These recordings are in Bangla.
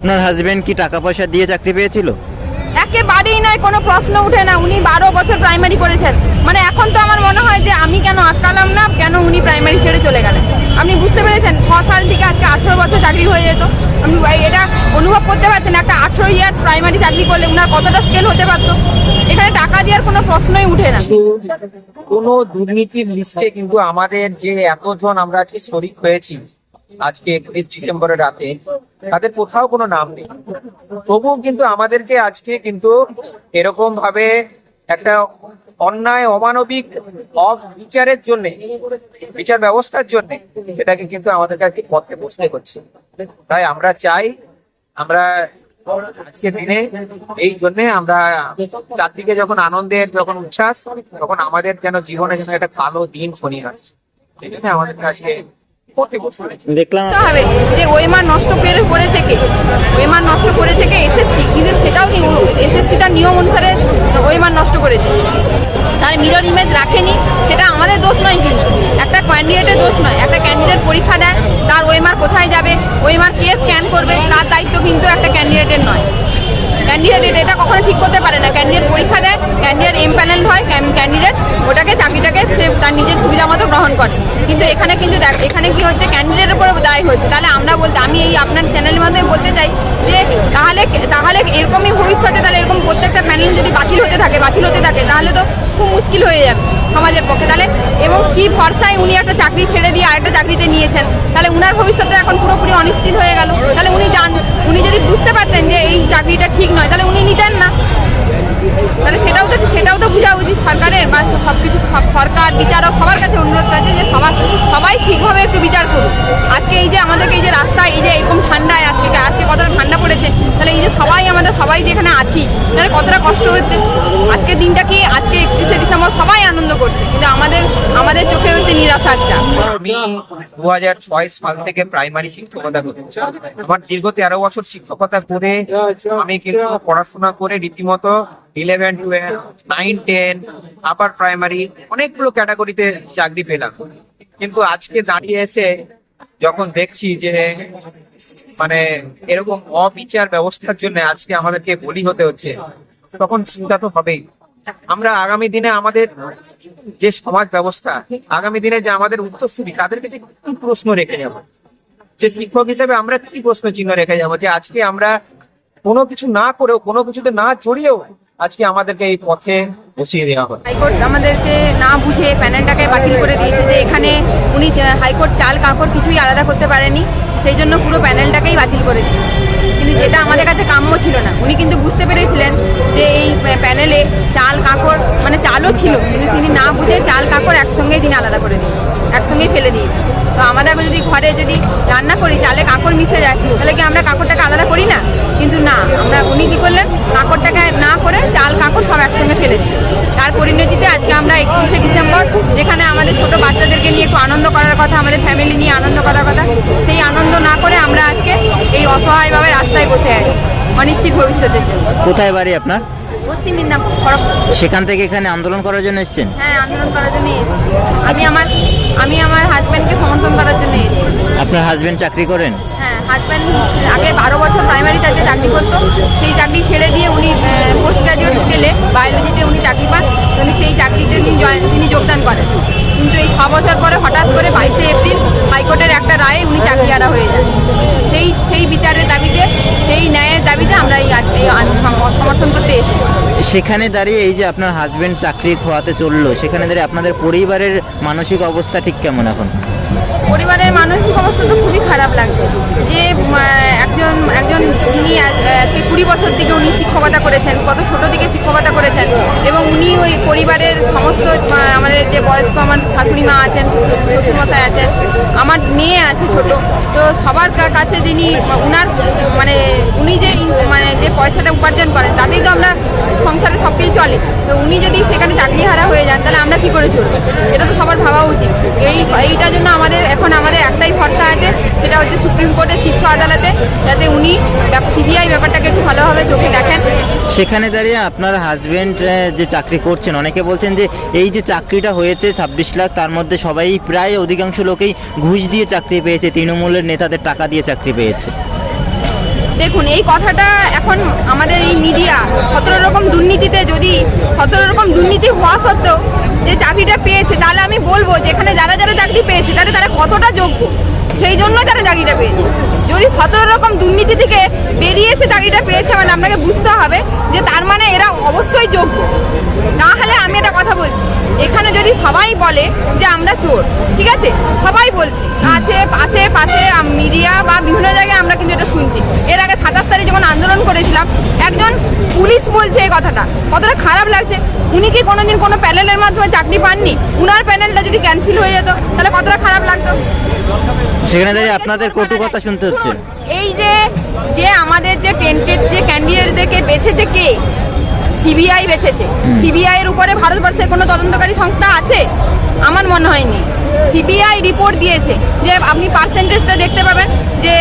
আপনার হাজবেন্ড কি টাকা পয়সা দিয়ে চাকরি পেয়েছিল? একেবারেই নয় কোনো প্রশ্ন উঠে না। উনি বারো বছর প্রাইমারি করেছেন। মানে এখন তো আমার মনে হয় যে আমি কেন আটকালাম না কেন উনি প্রাইমারি ছেড়ে চলে গেলেন? আপনি বুঝতে পেরেছেন? ছ সাল থেকে আজকে আঠেরো বছর চাকরি হয়ে যেত। আপনি এটা অনুভব করতে পারছেন একটা আঠেরো ইয়ার্স প্রাইমারি চাকরি করলে উনার কতটা স্কেল হতে পারতো? এখানে টাকা দেওয়ার কোনো প্রশ্নই উঠে না। কোনো দুর্নীতির লিস্টে কিন্তু আমাদের যে এতজন আমরা আজকে শরিক হয়েছি আজকে একত্রিশ ডিসেম্বরের রাতে তাদের কোথাও কোনো নাম নেই তবুও কিন্তু আমাদেরকে আজকে কিন্তু এরকম ভাবে একটা অন্যায়, অমানবিক, অবিচারের জন্য, বিচার ব্যবস্থার জন্য সেটাকে কিন্তু আমাদেরকে আজকে পথে বসতে হচ্ছে তাই আমরা চাই, আমরা আজকের দিনে এই জন্য আমরা চারদিকে যখন আনন্দের, যখন উচ্ছ্বাস, তখন আমাদের যেন জীবনে যেন একটা কালো দিন ফনিয়ে আসছে সেই জন্য আমাদেরকে আজকে। দেখলাম হবে। যে ওয়েমার নষ্ট করে করেছে কে? ওয়েমার নষ্ট করেছে কে এসএসসি কিন্তু সেটাও এসএসসিটা নিয়ম অনুসারে ওয়েমার নষ্ট করেছে? তার মিরর ইমেজ রাখেনি, সেটা আমাদের দোষ নয় কিন্তু। একটা ক্যান্ডিডেটের দোষ নয়। একটা ক্যান্ডিডেট পরীক্ষা দেয়, তার ওয়েমার কোথায় যাবে? ওয়েমার কে স্ক্যান করবে? তার দায়িত্ব কিন্তু একটা ক্যান্ডিডেটের নয়। ক্যান্ডিডেট এটা কখনো ঠিক করতে পারে না। ক্যান্ডিডেট পরীক্ষা দেয় ক্যান্ডিডেট এমপ্যানেল হয় ক্যান্ডিডেট ওটাকে সে তার নিজের সুবিধা মতো গ্রহণ করে। কিন্তু এখানে কিন্তু দেখ, এখানে কি হচ্ছে ক্যান্ডিডেটের উপরে দায় হচ্ছে তাহলে আমরা বলতে, আমি এই আপনার চ্যানেলের মাধ্যমে বলতে চাই যে, তাহলে তাহলে এরকমই ভবিষ্যতে তাহলে এরকম প্রত্যেকটা প্যানেল যদি বাতিল হতে থাকে, বাতিল হতে থাকে, তাহলে তো খুব মুশকিল হয়ে যাবে সমাজের পক্ষে। তাহলে, এবং কি ভরসায় উনি একটা চাকরি ছেড়ে দিয়ে আরেকটা চাকরিতে নিয়েছেন? তাহলে উনার ভবিষ্যৎটা এখন পুরোপুরি অনিশ্চিত হয়ে গেল। তাহলে উনি জান, উনি যদি বুঝতে পারতেন যে এই চাকরিটা ঠিক নয়, তাহলে উনি নিতেন না তাহলে সেটাও তো সেটাও তো বোঝা উচিত সরকারের বা সব কিছু সরকার, বিচারক সবার কাছে অনুরোধ করছে যে সবার, সবাই ঠিকভাবে একটু বিচার করুক। আজকে এই যে আমাদেরকে এই যে রাস্তায় এই যে এরকম ঠান্ডায় আজকে আজকে কতটা ঠান্ডা পড়েছে, তাহলে এই যে সবাই আমাদের, সবাই যেখানে আছি, তাহলে কতটা কষ্ট হচ্ছে? আজকে দিনটা কি? আজকে একত্রিশে ডিসেম্বর সবাই আনন্দ করছে, কিন্তু আমাদের আমাদের চোখে হচ্ছে নিরাশার চাপ আমি দু হাজার ছয় সাল থেকে প্রাইমারি শিক্ষকতা করছি। আমার দীর্ঘ তেরো বছর শিক্ষকতা করে আমি কিন্তু পড়াশোনা করে রীতিমতো eleven twelve nine ten upper primary অনেকগুলো ক্যাটাগরিতে চাকরি পেলাম। কিন্তু আজকে দাঁড়িয়ে এসে যখন দেখছি যে মানে এরকম অবিচার ব্যবস্থার জন্য আজকে আমাদেরকে বলি হতে হচ্ছে, তখন চিন্তা তো হবেই। আমরা আগামী দিনে আমাদের যে সমাজ ব্যবস্থা, আগামী দিনে যে আমাদের উত্তরসূরি, তাদেরকে যে কি প্রশ্ন রেখে যাব? যে শিক্ষক হিসেবে আমরা কি প্রশ্ন চিহ্ন রেখে যাব? যে আজকে আমরা কোনো কিছু না করেও, কোনো কিছুতে না জড়িয়েও আজকে আমাদেরকে এই পথে বসিয়ে দেওয়া হয়। হাইকোর্ট আমাদেরকে না বুঝে প্যানেলটাকে বাতিল করে দিয়েছে যে এখানে উনি হাইকোর্ট চাল কাকড় কিছুই আলাদা করতে পারেনি সেই জন্য পুরো প্যানেলটাকেই বাতিল করে দিয়েছে। কিন্তু যেটা আমাদের কাছে কাম্য ছিল না। উনি কিন্তু বুঝতে পেরেছিলেন যে এই প্যানেলে চাল কাকড় মানে চালও ছিল, কিন্তু তিনি না বুঝে চাল কাকড় একসঙ্গেই তিনি আলাদা করে দিয়েছে একসঙ্গেই ফেলে দিয়েছে তো আমাদের যদি ঘরে যদি রান্না করি, চালে কাঁকড় মিশে যায়, তাহলে কি আমরা কাঁকড়টাকে আলাদা করি না? কিন্তু না, আমরা উনি কী করলেন, কাঁকড়টাকে না করে চাল, কাঁকড় সব একসঙ্গে ফেলে দিই তার পরিণতিতে আজকে আমরা একত্রিশে ডিসেম্বর, যেখানে আমাদের ছোট বাচ্চাদেরকে নিয়ে একটু আনন্দ করার কথা, আমাদের ফ্যামিলি নিয়ে আনন্দ করার কথা, সেই আনন্দ না করে আমরা আজকে এই অসহায়ভাবে রাস্তায় বসে আছি, অনিশ্চিত ভবিষ্যতের জন্য। কোথায় বাড়ি আপনার? পশ্চিম মিদনাপুর সেখান থেকে এখানে আন্দোলন করার জন্য এসেছেন? হ্যাঁ আন্দোলন করার জন্য এসেছি। আমি আমার আমি আমার হাজব্যান্ডকে সমর্থন করার জন্য এসেছি। আপনার হাজব্যান্ড চাকরি করেন? হ্যাঁ হাজব্যান্ড আগে বারো বছর প্রাইমারি চাকরি চাকরি করতো। সেই চাকরি ছেড়ে দিয়ে উনি পোস্ট গ্রাজুয়েট স্কেলে বায়োলজিতে উনি চাকরি পান। উনি সেই চাকরিতে তিনি জয়েন তিনি যোগদান করেন। কিন্তু এই ছ বছর পরে হঠাৎ করে বাইশে এপ্রিল হাইকোর্টের একটা রায়ে উনি চাকরি হারা হয়ে যান। সেই সেই বিচারের দাবিতে, সেই ন্যায়ের দাবিতে আমরা এই আজ- এই আন- সমর্থন করতে এসেছি। সেখানে দাঁড়িয়ে এই যে আপনার হাজব্যান্ড চাকরি খোয়াতে চলল, সেখানে দাঁড়িয়ে আপনাদের পরিবারের মানসিক অবস্থা ঠিক কেমন এখন? পরিবারের মানসিক অবস্থা তো খুবই খারাপ লাগছে। যে একজন একজন উনি আজ- আজকে কুড়ি বছর থেকে উনি শিক্ষকতা করেছেন, কত ছোট থেকে শিক্ষকতা করেছেন এবং উনি ওই পরিবারের সমস্ত আমাদের যে বয়স্ক আমার শাশুড়ি মা আছেন, শ্বশুরমশাই আছেন, আমার মেয়ে আছে ছোট। তো সবার কাছে যিনি, উনার মানে উনি যে যে পয়সাটা উপার্জন করেন, তাতেই তো আমরা সংসারে সব কিছু চলে। তো উনি যদি সেখানে চাকরি হারা হয়ে যান, তাহলে আমরা কি করে চলবো? এটা তো সবার ভাবা উচিত। এই, এইটার জন্য আমাদের, এখন আমাদের একটাই ভরসা আছে, সেটা হচ্ছে সুপ্রিম কোর্টের শীর্ষ আদালতে, যাতে উনি সিবিআই ব্যাপারটাকে একটু ভালোভাবে চোখে দেখেন। সেখানে দাঁড়িয়ে আপনার হাজব্যান্ড যে চাকরি করছেন, অনেকে বলছেন যে এই যে চাকরিটা হয়েছে ছাব্বিশ লাখ, তার মধ্যে সবাই প্রায় অধিকাংশ লোকেই ঘুষ দিয়ে চাকরি পেয়েছে, তৃণমূলের নেতাদের টাকা দিয়ে চাকরি পেয়েছে। দেখুন, এই কথাটা এখন আমাদের এই মিডিয়া সতেরো রকম দুর্নীতিতে যদি সতেরো রকম দুর্নীতি হওয়া সত্ত্বেও যে চাকরিটা পেয়েছে, তাহলে আমি বলব যেখানে যারা যারা চাকরি পেয়েছে, তাহলে তারা কতটা যোগ্য? সেই জন্য তারা চাকরিটা পেয়েছে। যদি সতেরো রকম দুর্নীতি থেকে বেরিয়ে এসে চাকরিটা পেয়েছে মানে আপনাকে বুঝতে হবে যে তার মানে এরা অবশ্যই যোগ্য। না হলে আমি একটা কথা বলছি, এখানে যদি সবাই বলে যে আমরা চোর, ঠিক আছে? সবাই বলছি আছে পাশে পাশে মিডিয়া বা বিভিন্ন জায়গায় আমরা কিন্তু এটা শুনছি। এর আগে সাতাশ তারিখ যখন আন্দোলন করেছিলাম, একজন পুলিশ বলছে এই কথাটা। কতটা খারাপ লাগছে। উনি কি কোনোদিন কোনো প্যানেলের মাধ্যমে চাকরি পাননি? উনার প্যানেলটা যদি ক্যান্সেল হয়ে যেত, তাহলে কতটা খারাপ লাগতো? সেখানে দাঁড়িয়ে আপনাদের কটু কথা শুনতে হচ্ছে। এই যে যে আমাদের যে টেন্টেড যে ক্যান্ডিডেটদেরকে বেছেছে কে? সিবিআই বেছেছে। সিবিআই এর উপরে ভারতবর্ষে কোনো তদন্তকারী সংস্থা আছে? আমার মনে হয়নি। সিবিআই রিপোর্ট দিয়েছে যে আপনি পার্সেন্টেজটা দেখতে পাবেন যে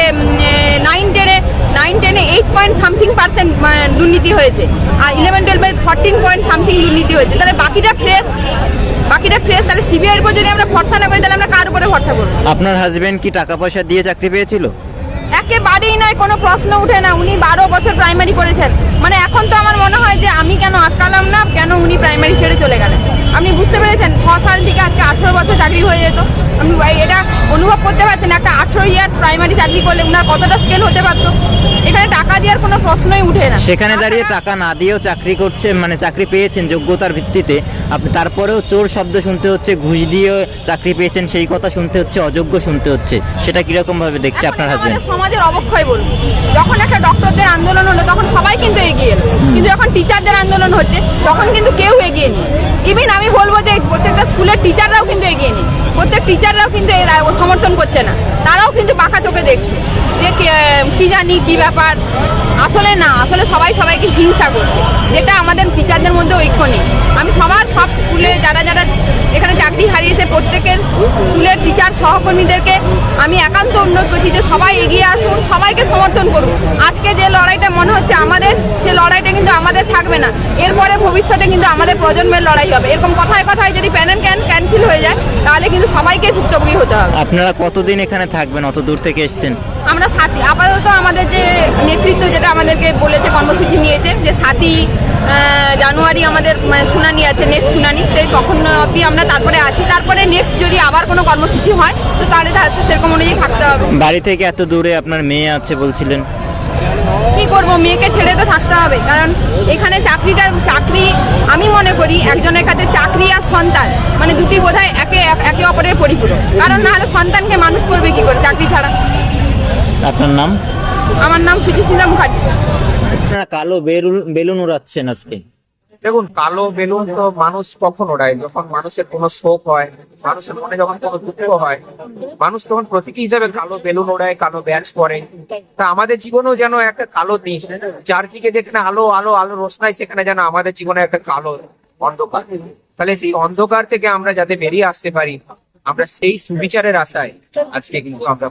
নাইন টেনে নাইন টেনে এইট পয়েন্ট সামথিং পার্সেন্ট দুর্নীতি হয়েছে। আর ইলেভেন টুয়েলভে ফোরটিন পয়েন্ট সামথিং দুর্নীতি হয়েছে। তাহলে বাকিটা ফ্রেশ বাকিটা ফ্রেশ তাহলে সিবিআইয়ের উপর যদি আমরা ভরসা না করি, তাহলে আমরা কার উপরে ভরসা করব? আপনার হাজবেন্ড কি টাকা পয়সা দিয়ে চাকরি পেয়েছিল? একেবারেই নয় কোনো প্রশ্ন উঠে না। উনি বারো বছর প্রাইমারি করেছেন। মানে এখন তো আমার মনে হয় যে আমি কেন আটকালাম না কেন উনি প্রাইমারি ছেড়ে চলে গেলেন? আপনি বুঝতে পেরেছেন? ছ সাল থেকে আজকে আঠেরো বছর চাকরি হয়ে যেত। আপনি এটা অনুভব করতে পারছেন একটা আঠেরো ইয়ার্স প্রাইমারি চাকরি করলে উনার কতটা স্কেল হতে পারতো? এখানে টাকা দেওয়ার কোনো প্রশ্নই উঠে না। সেখানে দাঁড়িয়ে টাকা না দিয়েও চাকরি করছেন মানে চাকরি পেয়েছেন যোগ্যতার ভিত্তিতে। আপনি তারপরেও চোর শব্দ শুনতে হচ্ছে ঘুষ দিয়ে চাকরি পেয়েছেন সেই কথা শুনতে হচ্ছে অযোগ্য শুনতে হচ্ছে। সেটা কীরকম ভাবে দেখছে আপনার আমাদের সমাজের অবক্ষয় বলব যখন একটা ডক্টরদের আন্দোলন হলো, তখন সবাই কিন্তু এগিয়ে এলো। কিন্তু যখন টিচারদের আন্দোলন হচ্ছে, তখন কিন্তু কেউ এগিয়ে নেই। ইভিন আমি বলব যে প্রত্যেকটা স্কুলের টিচাররাও কিন্তু এগিয়ে নেই প্রত্যেক টিচাররাও কিন্তু সমর্থন করছে না। তারাও কিন্তু পাকা চোখে দেখছে যে কি জানি কি ব্যাপার। আসলে না, আসলে সবাই সবাইকে হিংসা করছে। যেটা আমাদের টিচারদের মধ্যে ঐক্য নেই। আমি সবার, সব স্কুলে যারা যারা এখানে চাকরি হারিয়েছে, প্রত্যেকের স্কুলের টিচার সহকর্মীদেরকে আমি একান্ত অনুরোধ করছি যে সবাই এগিয়ে আসুন, সবাইকে সমর্থন করুন। আজকে যে লড়াইটা মনে হচ্ছে আমাদের, সে লড়াইটা কিন্তু আমাদের থাকবে না। এরপরে ভবিষ্যতে কিন্তু আমাদের প্রজন্মের লড়াই হবে। এরকম কথায় কথায় যদি প্যানেল ক্যান ক্যান্সেল হয়ে যায় তাহলে কিন্তু সবাইকে ভুক্তভোগী হতে হবে। আপনারা কতদিন এখানে থাকবেন? অত দূর থেকে এসেছেন? আমরা সাথী। আপাতত আমাদের যে নেতৃত্ব যেটা আমাদেরকে বলেছে কর্মসূচি নিয়েছে যে সাতই জানুয়ারি আমাদের মানে শুনানি আছে নেক্সট শুনানি। তো তখন অবধি আমরা তারপরে আছি। তারপরে নেক্সট যদি আবার কোনো কর্মসূচি হয় তো তাহলে সেরকম অনুযায়ী থাকতে হবে। বাড়ি থেকে এত দূরে আপনার মেয়ে আছে বলছিলেন। কি করব? মেয়েকে ছেড়ে তো থাকতে হবে। কারণ এখানে চাকরিটা চাকরি আমি মনে করি একজনের কাছে চাকরি আর সন্তান মানে দুটি বোধহয় একে একে অপরের পরিপূরক। কারণ না হলে সন্তানকে মানুষ করবে কি করে চাকরি ছাড়া? আপনার নাম? আমার নাম সুচিস্মিতা মুখার্জি। কালো বেলুন বেলুন উড়াচ্ছেন আজকে। দেখুন, কালো বেলুন তো মানুষ কখন ওড়ায় যখন মানুষের কোনো শোক হয়, মানুষের মনে যখন কোনো দুঃখ হয়, মানুষ তখন প্রতীকী হিসাবে কালো বেলুন ওড়ায় কালো ব্যাচ পরে। তা আমাদের জীবনেও যেন একটা কালো দিক চারদিকে যেখানে আলো আলো আলো রোশনাই সেখানে যেন আমাদের জীবনে একটা কালো অন্ধকার। তাহলে সেই অন্ধকার থেকে আমরা যাতে বেরিয়ে আসতে পারি আমরা সেই সুবিচারের আশায় আজকে কিন্তু আমরা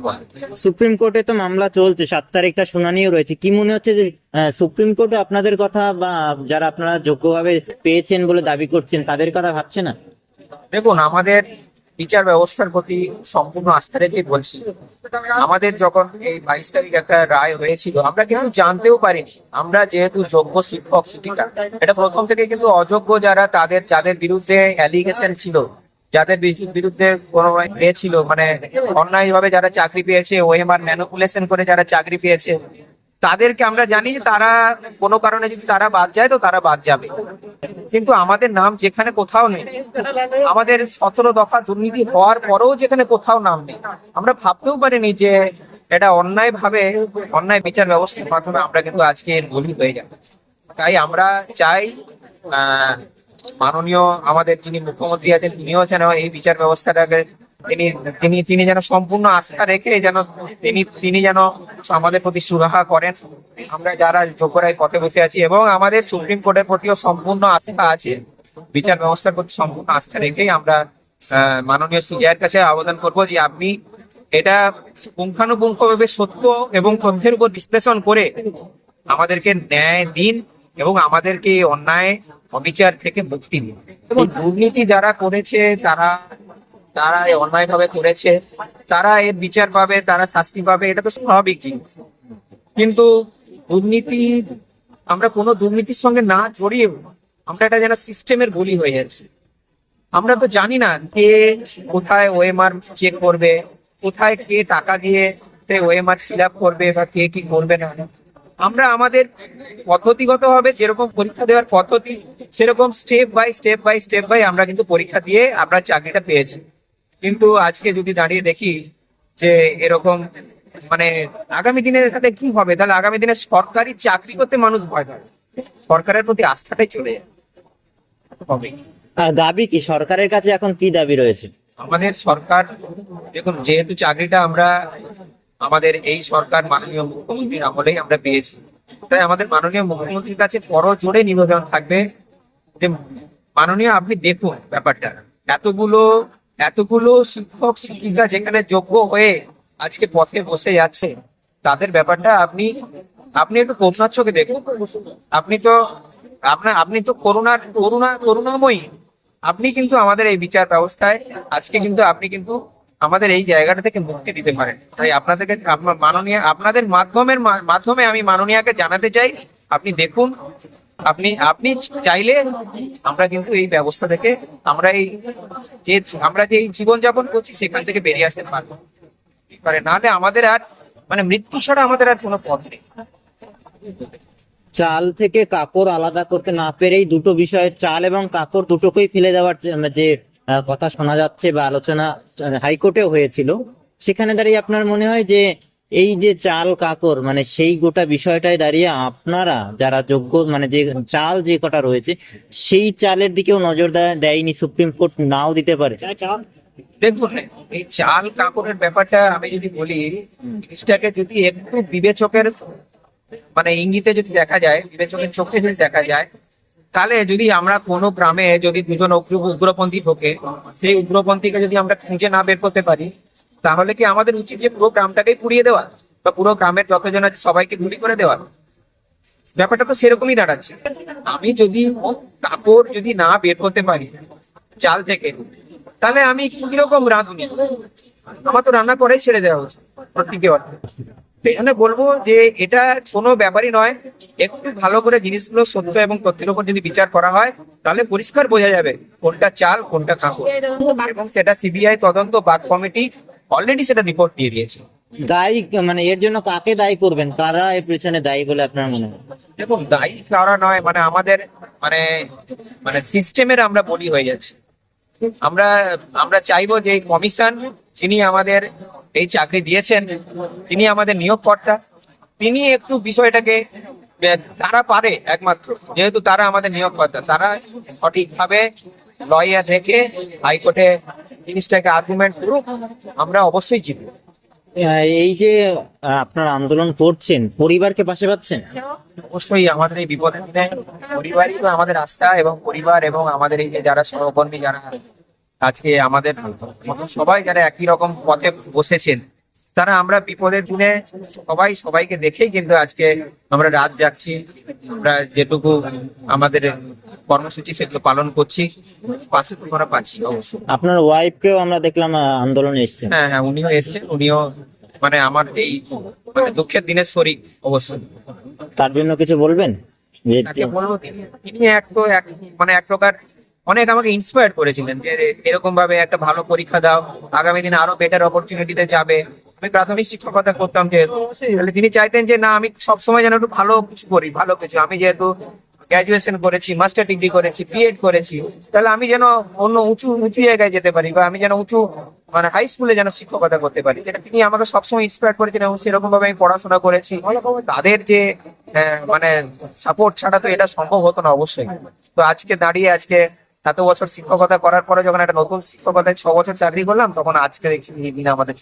সুপ্রিম কোর্টে তো মামলা চলছে সাত তারিখটা শুনানিও রয়েছে। কি মনে হচ্ছে যে সুপ্রিম কোর্টে আপনাদের কথা বা যারা আপনারা যোগ্যভাবে পেয়েছেন বলে দাবি করছেন তাদের কথা ভাবছে না? দেখুন আমাদের বিচার ব্যবস্থার প্রতি সম্পূর্ণ আস্থা রেখে বলছি। আমাদের যখন এই বাইশ তারিখ একটা রায় হয়েছিল আমরা কিন্তু জানতেও পারিনি। আমরা যেহেতু যোগ্য শিক্ষক শিক্ষিকা এটা প্রথম থেকে কিন্তু অযোগ্য যারা তাদের যাদের বিরুদ্ধে অ্যালিগেশন ছিল যাদের বিরু- বিরুদ্ধে এ ছিল মানে অন্যায় ভাবে যারা চাকরি পেয়েছে ওএমআর ম্যানুপুলেশন করে যারা চাকরি পেয়েছে, তাদেরকে আমরা জানি যে তারা কোনো কারণে যদি তারা বাদ যায়, তো তারা বাদ যাবে। কিন্তু আমাদের নাম যেখানে কোথাও নেই। আমাদের সতেরো দফা দুর্নীতি হওয়ার পরেও যেখানে কোথাও নাম নেই। আমরা ভাবতেও পারিনি যে এটা অন্যায় ভাবে অন্যায় বিচার ব্যবস্থার মাধ্যমে আমরা কিন্তু আজকে এর বলি হয়ে যাব। তাই আমরা চাই মাননীয় আমাদের যিনি মুখ্যমন্ত্রী আছেন, তিনিও যেন এই বিচার ব্যবস্থাটাকে তিনি তিনি তিনি যেন সম্পূর্ণ আস্থা রেখে যেন তিনি তিনি যেন আমাদের প্রতি সুরাহা করেন। আমরা যারা যোগ্যরাই পথে বসে আছি এবং আমাদের সুপ্রিম কোর্টের প্রতিও সম্পূর্ণ আস্থা আছে। বিচার ব্যবস্থার প্রতি সম্পূর্ণ আস্থা রেখেই আমরা মাননীয় সিজিআইয়ের কাছে আবেদন করব যে আপনি এটা পুঙ্খানুপুঙ্খভাবে সত্য এবং তথ্যের উপর বিশ্লেষণ করে আমাদেরকে ন্যায় দিন এবং আমাদেরকে অন্যায় অবিচার থেকে মুক্তি দিন এবং দুর্নীতি যারা করেছে তারা তারা অন্যায় ভাবে করেছে তারা এর বিচার পাবে তারা শাস্তি পাবে এটা তো স্বাভাবিক জিনিস। কিন্তু দুর্নীতি আমরা কোনো দুর্নীতির সঙ্গে না জড়িয়েও আমরা এটা যেন সিস্টেমের বলি হয়ে যাচ্ছে। আমরা তো জানি না কে কোথায় ওএমআর চেক করবে কোথায় কে টাকা দিয়ে সে ওএমআর ফিল করবে বা কে কি করবে না। আমরা আমাদের পদ্ধতিগত ভাবে যেরকম পরীক্ষা দেওয়ার পদ্ধতি সেরকম step by step by step by আমরা কিন্তু পরীক্ষা দিয়ে আমরা চাকরিটা পেয়েছি। কিন্তু আজকে যদি দাঁড়িয়ে দেখি যে এরকম মানে আগামী দিনে তাহলে কি হবে? তাহলে আগামী দিনে সরকারি চাকরি করতে মানুষ ভয় পায়। সরকারের প্রতি আস্থাটাই চলে যাবে হবে আর দাবি কি? সরকারের কাছে এখন কি দাবি রয়েছে? আমাদের সরকার দেখুন যেহেতু চাকরিটা আমরা আমাদের এই সরকার মাননীয় মুখ্যমন্ত্রীর আমলেই আমরা পেয়েছি। তাই আমাদের মাননীয় মুখ্যমন্ত্রীর কাছে বড় জোরে নিবেদন থাকবে যে, মাননীয়, আপনি দেখুন ব্যাপারটা। এতগুলো এতগুলো শিক্ষক, শিক্ষিকা যেখানে যোগ্য হয়ে আজকে পথে বসে যাচ্ছে, তাদের ব্যাপারটা আপনি আপনি একটু করুণার চোখে দেখুন। আপনি তো আপনার আপনি তো করুণার, করুণা, করুণাময়ী। আপনি কিন্তু আমাদের এই বিচার ব্যবস্থায়, আজকে কিন্তু আপনি কিন্তু আমাদের এই জায়গাটা থেকে মুক্তি দিতে পারেন তাই আপনাদেরকে মাননীয়, আপনাদের মাধ্যমের মাধ্যমে আমি মাননীয়াকে জানাতে চাই, আপনি দেখুন, আপনি আপনি চাইলে আমরা কিন্তু এই ব্যবস্থা থেকে, আমরা এই যে, আমরা যে এই জীবনযাপন করছি, সেখান থেকে বেরিয়ে আসতে পারব। পারে নাহলে আমাদের আর মানে মৃত্যু ছাড়া আমাদের আর কোনো পথ নেই। চাল থেকে কাকর আলাদা করতে না পেরেই দুটো বিষয়, চাল এবং কাকর দুটোকেই ফেলে দেওয়ার যে- কথা শোনা যাচ্ছে বা আলোচনা হাইকোর্টেও হয়েছিল। সেখানে দাঁড়িয়ে আপনার মনে হয় যে এই যে চাল কাকর মানে সেই গোটা বিষয়টায় দাঁড়িয়ে আপনারা যারা যোগ্য মানে যে চাল যে কটা রয়েছে, সেই চালের দিকেও নজর দেয়নি, সুপ্রিম কোর্ট নাও দিতে পারে। এই চাল কাপড়ের ব্যাপারটা আমি যদি বলি, জিনিসটাকে যদি একটু বিবেচকের মানে ইঙ্গিতে যদি দেখা যায়, বিবেচকের চোখে যদি দেখা যায় তাহলে যদি আমরা কোনো গ্রামে যদি দুজন উগ্রপন্থী ঢোকে, সেই উগ্রপন্থীকে যদি আমরা খুঁজে না বের করতে পারি, তাহলে কি আমাদের উচিত যে পুরো গ্রামটাকেই পুড়িয়ে দেওয়া বা পুরো গ্রামের যতজন আছে সবাইকে গুলি করে দেওয়া? ব্যাপারটা তো সেরকমই দাঁড়াচ্ছে। আমি যদি কাপড় যদি না বের করতে পারি চাল থেকে, তাহলে আমি কীরকম রাঁধুনি? আমার তো রান্না করেই ছেড়ে দেওয়া উচিত প্রত্যেকে অর্থে। সেই জন্য বলব যে এটা কোনো ব্যাপারই নয়। একটু ভালো করে জিনিসগুলো সত্য এবং তথ্যের উপর যদি বিচার করা হয় তাহলে পরিষ্কার বোঝা যাবে কোনটা চাল কোনটা কাপড় এবং সেটা সিবিআই তদন্ত বাদ কমিটি অলরেডি সেটা রিপোর্ট দিয়ে দিয়েছে। দায়ী মানে এর জন্য কাকে দায়ী করবেন? কারা এর পেছনে দায়ী বলে আপনার মনে হয়? দেখুন দায়ী কারা নয় মানে আমাদের মানে মানে সিস্টেমের আমরা বলি হয়ে যাচ্ছে। আমরা আমরা চাইব যে কমিশন যিনি আমাদের এই চাকরি দিয়েছেন তিনি আমাদের নিয়োগকর্তা তিনি একটু বিষয়টাকে তারা পারে একমাত্র যেহেতু তারা আমাদের নিয়োগকর্তা তারা সঠিকভাবে লয়ার রেখে হাইকোর্টে জিনিসটাকে আর্গুমেন্ট করুক আমরা অবশ্যই জিতবো। এই যে আপনার আন্দোলন করছেন পরিবারকে পাশে পাচ্ছেন? অবশ্যই আমাদের এই বিপদের দিনে পরিবারই তো আমাদের আস্থা এবং পরিবার এবং আমাদের এই যে যারা সহকর্মী যারা আজকে আমাদের মতো সবাই যারা একই রকম পথে বসেছেন তারা আমরা বিপদের দিনে সবাই সবাইকে দেখেই কিন্তু আজকে আমরা রাত যাচ্ছি। আমরা যেটুকু আমাদের কর্মসূচি সেগুলো পালন করছি। পাশে তো আমরা পাচ্ছি অবশ্যই। আপনার ওয়াইফকেও আমরা দেখলাম আন্দোলনে এসছেন। হ্যাঁ হ্যাঁ উনিও এসছেন। উনিও মানে আমার এই মানে দুঃখের দিনের শরীর অবশ্যই। তার জন্য কিছু বলবেন? তিনি এক তো এক মানে এক প্রকার অনেক আমাকে ইন্সপায়ার করেছিলেন যে এরকম ভাবে একটা ভালো পরীক্ষা দাও, আগামী দিনে আরও বেটার অপরচুনিটিতে যাবে। আমি প্রাথমিক শিক্ষকতা করতাম যেহেতু। তিনি চাইতেন যে, না, আমি সবসময় যেন একটু ভালো কিছু করি, ভালো কিছু। আমি যেহেতু গ্রাজুয়েশন করেছি মাস্টার ডিগ্রি করেছি বিএড করেছি, তাহলে আমি যেন অন্য উঁচু উঁচু জায়গায় যেতে পারি বা আমি যেন উঁচু মানে হাই স্কুলে যেন শিক্ষকতা করতে পারি। যেটা তিনি আমাকে সবসময় ইন্সপায়ার করেছেন এবং সেরকম ভাবে আমি পড়াশোনা করেছি। তাদের যে মানে সাপোর্ট ছাড়া তো এটা সম্ভব হতো না অবশ্যই। তো আজকে দাঁড়িয়ে, আজকে এত বছর শিক্ষকতা করার পরে যখন একটা নতুন শিক্ষকতায় ছ বছর চাকরি করলাম, তখন আজকে দেখছি দিন আমাদের